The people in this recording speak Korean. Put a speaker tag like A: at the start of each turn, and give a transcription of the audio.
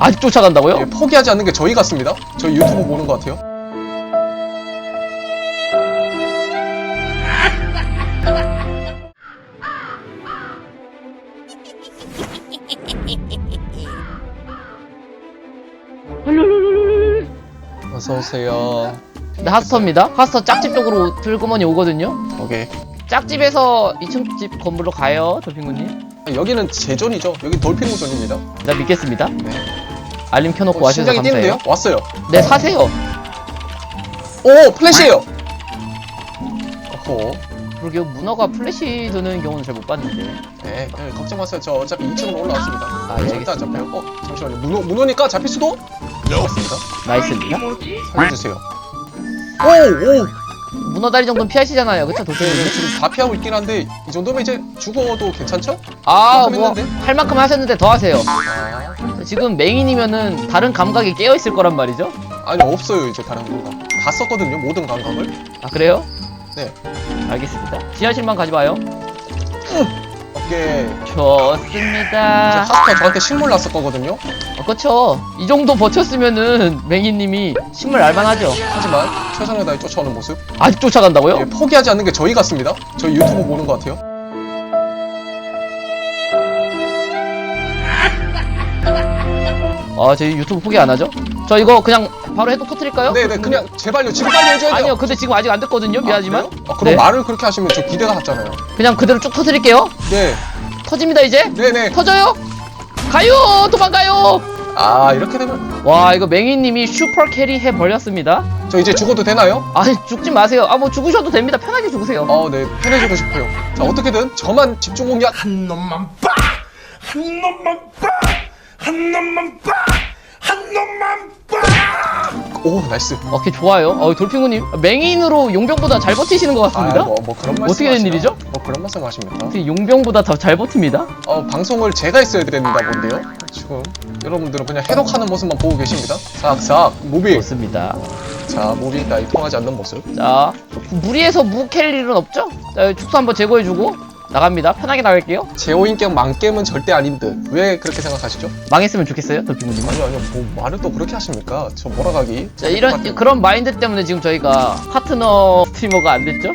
A: 아직 쫓아간다고요?
B: 예, 포기하지 않는 게 저희 같습니다. 저희 유튜브 보는 것 같아요. 어서 오세요.
A: 네, 하스터입니다. 하스터 짝집 쪽으로 들고머니 오거든요.
B: 오케이.
A: 짝집에서 2층 집 건물로 가요, 돌핑구님.
B: 여기는 제존이죠. 여기 돌핀 구존입니다.
A: 나 믿겠습니다.
B: 네.
A: 알림 켜놓고
B: 어,
A: 와주셔서
B: 심장이
A: 감사해요.
B: 뛰는데요? 왔어요.
A: 네, 사세요.
B: 오 플래시예요. 어허.
A: 그러게요, 문어가 플래시 드는 경우는 잘 못 봤는데.
B: 네, 네, 걱정 마세요. 저 어차피 2층으로 올라왔습니다.
A: 아,
B: 네,
A: 예,
B: 절대 안 잡혀요. 어, 잠시만요. 문어, 문어니까 잡힐 수도? 맞습니다.
A: 나이스입니다.
B: 살려주세요. 오, 오!
A: 문어 다리 정도는 피하시잖아요, 그쵸,
B: 네,
A: 돌핑구님?
B: 네, 지금 다 피하고 있긴 한데, 이 정도면 이제 죽어도 괜찮죠?
A: 아,
B: 그만큼
A: 뭐,
B: 했는데?
A: 할 만큼 하셨는데 더 하세요.
B: 아,
A: 지금 맹인이면은 다른 감각이 깨어있을 거란 말이죠?
B: 아니, 없어요, 이제 다른 거가. 다 썼거든요, 모든 감각을.
A: 아, 그래요?
B: 네.
A: 알겠습니다. 지하실만 가지 마요.
B: 오케이. 이제
A: 좋습니다.
B: 하스터 저한테 식물 났을 거거든요.
A: 어, 그쵸. 이 정도 버텼으면은 맹이님이 식물 알만하죠.
B: 하지만, 최선을 다해 쫓아오는 모습.
A: 아직 쫓아간다고요?
B: 예, 포기하지 않는 게 저희 같습니다. 저희 유튜브 보는 것 같아요.
A: 아, 저희 유튜브 포기 안 하죠? 저 이거 그냥 바로 해도 터트릴까요?
B: 네네, 그냥, 제발요. 지금 빨리 해줘야 돼요.
A: 아니요, 근데 지금 아직 안 됐거든요. 미안하지만.
B: 아, 그래요? 아, 그럼
A: 네.
B: 말을 그렇게 하시면 저 기대가 갔잖아요.
A: 그냥 그대로 쭉 터트릴게요.
B: 네,
A: 터집니다, 이제.
B: 네네.
A: 터져요. 가요! 도망가요!
B: 아, 이렇게 되면.
A: 와, 이거 맹이님이 슈퍼 캐리 해버렸습니다.
B: 저 이제 죽어도 되나요?
A: 아, 죽지 마세요. 아, 뭐 죽으셔도 됩니다. 편하게 죽으세요.
B: 어, 네, 편해지고 싶어요. 자, 어떻게든 저만 집중 공략.
C: 한 놈만 빠! 한 놈만 빠! 한 놈만 놈만 빠!
B: 오, 나이스.
A: 오케이, 좋아요. 어, 돌핑구님. 맹인으로 용병보다 잘 버티시는 것 같습니다.
B: 아, 뭐, 뭐 그런 말씀
A: 어떻게 된
B: 하시나?
A: 일이죠?
B: 뭐 그런 말씀 하십니까?
A: 어떻게 용병보다 더 잘 버팁니다.
B: 어, 방송을 제가 했어야 된다 본데요. 지금 여러분들은 그냥 해독하는 모습만 보고 계십니다. 싹싹 무비.
A: 좋습니다.
B: 자, 무비 따위 통하지 않는 모습.
A: 자, 무리해서 무캘 일은 없죠? 자, 여기 축소 한번 제거해주고 나갑니다. 편하게 나갈게요.
B: 제오인격 망겜은 절대 아닌 듯. 왜 그렇게 생각하시죠?
A: 망했으면 좋겠어요, 돌핑구님.
B: 아니요, 아니요. 뭐 말을 또 그렇게 하십니까? 저 몰아가기.
A: 자, 이런 그런 마인드 때문에 지금 저희가 파트너 스트리머가 안 됐죠?